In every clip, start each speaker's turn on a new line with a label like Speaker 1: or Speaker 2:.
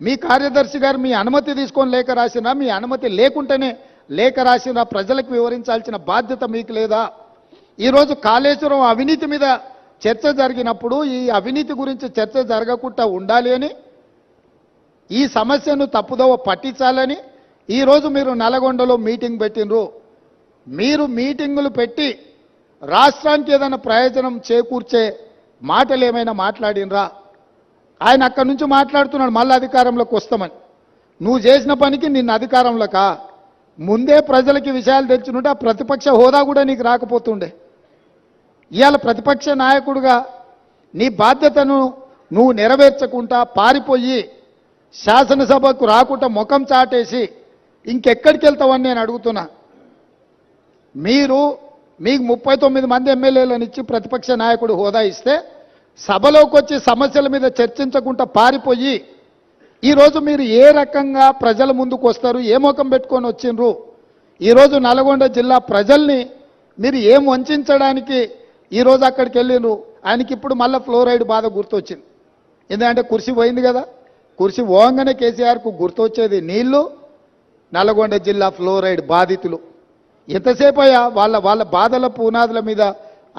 Speaker 1: మీ కార్యదర్శి గారు మీ అనుమతి తీసుకొని లేఖ రాసినా మీ అనుమతి లేకుంటేనే లేఖ రాసినా ప్రజలకు వివరించాల్సిన బాధ్యత మీకు లేదా? ఈరోజు కాళేశ్వరం అవినీతి మీద చర్చ జరిగినప్పుడు ఈ అవినీతి గురించి చర్చ జరగకుండా ఉండాలి అని ఈ సమస్యను తప్పుదోవ పట్టించాలని ఈరోజు మీరు నల్గొండలో మీటింగ్ పెట్టినరు మీరు మీటింగులు పెట్టి రాష్ట్రానికి ఏదైనా ప్రయోజనం చేకూర్చే మాటలు ఏమైనా మాట్లాడినరా? ఆయన అక్కడి నుంచి మాట్లాడుతున్నాడు మళ్ళీ అధికారంలోకి వస్తామని. నువ్వు చేసిన పనికి నిన్న అధికారంలోకా? ముందే ప్రజలకి విషయాలు తెచ్చుకుంటే ఆ ప్రతిపక్ష హోదా కూడా నీకు రాకపోతుండే. ఇవాళ ప్రతిపక్ష నాయకుడుగా నీ బాధ్యతను నువ్వు నెరవేర్చకుండా పారిపోయి శాసనసభకు రాకుండా ముఖం చాటేసి ఇంకెక్కడికి వెళ్తావని నేను అడుగుతున్నా. మీరు మీకు ముప్పై తొమ్మిది మంది ఎమ్మెల్యేలను ఇచ్చి ప్రతిపక్ష నాయకుడు హోదా ఇస్తే సభలోకి వచ్చి సమస్యల మీద చర్చించకుండా పారిపోయి ఈరోజు మీరు ఏ రకంగా ప్రజల ముందుకు వస్తారు ఏ ముఖం పెట్టుకొని వచ్చిండ్రు ఈరోజు నల్గొండ జిల్లా ప్రజల్ని మీరు ఏం వంచడానికి ఈరోజు అక్కడికి వెళ్ళిండ్రు ఆయనకి ఇప్పుడు మళ్ళీ ఫ్లోరైడ్ బాధ గుర్తొచ్చింది. ఎందుకంటే కుర్చీ పోయింది కదా కుర్చీ పోగానే కేసీఆర్కు గుర్తొచ్చేది నీళ్ళు నల్గొండ జిల్లా ఫ్లోరైడ్ బాధితులు. ఎంతసేపు అయ్యా వాళ్ళ వాళ్ళ బాధల పునాదుల మీద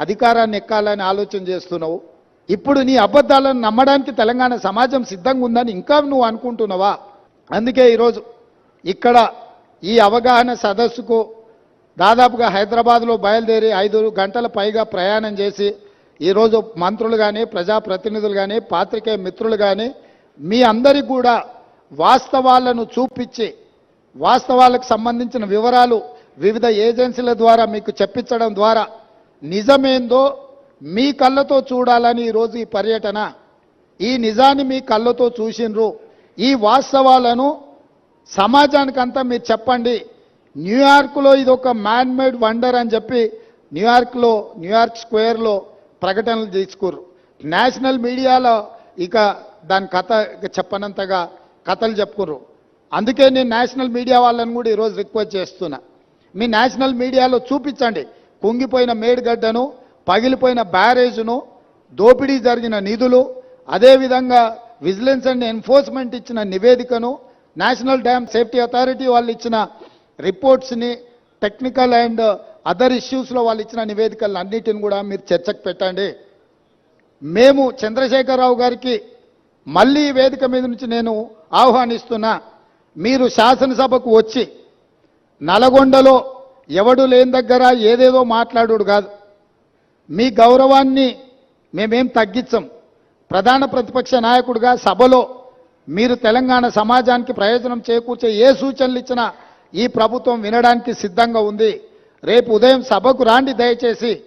Speaker 1: అధికారాన్ని ఎక్కాలని ఆలోచన చేస్తున్నావు? ఇప్పుడు నీ అబద్ధాలను నమ్మడానికి తెలంగాణ సమాజం సిద్ధంగా ఉందని ఇంకా నువ్వు అనుకుంటున్నావా? అందుకే ఈరోజు ఇక్కడ ఈ అవగాహన సదస్సుకు దాదాపుగా హైదరాబాద్లో బయలుదేరి ఐదు గంటల పైగా ప్రయాణం చేసి ఈరోజు మంత్రులు కానీ ప్రజాప్రతినిధులు కానీ పాత్రికేయ మిత్రులు కానీ మీ అందరికీ కూడా వాస్తవాలను చూపించి వాస్తవాలకు సంబంధించిన వివరాలు వివిధ ఏజెన్సీల ద్వారా మీకు చెప్పించడం ద్వారా నిజమేందో మీ కళ్ళతో చూడాలని ఈరోజు ఈ పర్యటన. ఈ నిజాన్ని మీ కళ్ళతో చూసిండ్రు ఈ వాస్తవాలను సమాజానికంతా మీరు చెప్పండి. న్యూయార్క్లో ఇది ఒక మ్యాన్ మేడ్ వండర్ అని చెప్పి న్యూయార్క్లో న్యూయార్క్ స్క్వేర్లో ప్రకటనలు తీసుకుర్రు. నేషనల్ మీడియాలో ఇక దాని కథ ఇక చెప్పనంతగా కథలు చెప్పుకుర్రు. అందుకే నేను నేషనల్ మీడియా వాళ్ళని కూడా ఈరోజు రిక్వెస్ట్ చేస్తున్నా. మీ నేషనల్ మీడియాలో చూపించండి. కుంగిపోయిన మేడిగడ్డను పగిలిపోయిన బ్యారేజ్ను దోపిడీ జరిగిన నిధులు అదేవిధంగా విజిలెన్స్ అండ్ ఎన్ఫోర్స్మెంట్ ఇచ్చిన నివేదికను నేషనల్ డ్యామ్ సేఫ్టీ అథారిటీ వాళ్ళు ఇచ్చిన రిపోర్ట్స్ని టెక్నికల్ అండ్ అదర్ ఇష్యూస్లో వాళ్ళు ఇచ్చిన నివేదికలను అన్నిటిని కూడా మీరు చర్చకు పెట్టండి. మేము చంద్రశేఖరరావు గారికి మళ్ళీ వేదిక మీద నుంచి నేను ఆహ్వానిస్తున్నా మీరు శాసనసభకు వచ్చి నల్గొండలో ఎవడు లేని దగ్గర ఏదేదో మాట్లాడు కాదు. మీ గౌరవాన్ని మేమేం తగ్గించం. ప్రధాన ప్రతిపక్ష నాయకుడిగా సభలో మీరు తెలంగాణ సమాజానికి ప్రయోజనం చేకూర్చే ఏ సూచనలు ఇచ్చినా ఈ ప్రభుత్వం వినడానికి సిద్ధంగా ఉంది. రేపు ఉదయం సభకు రాండి దయచేసి.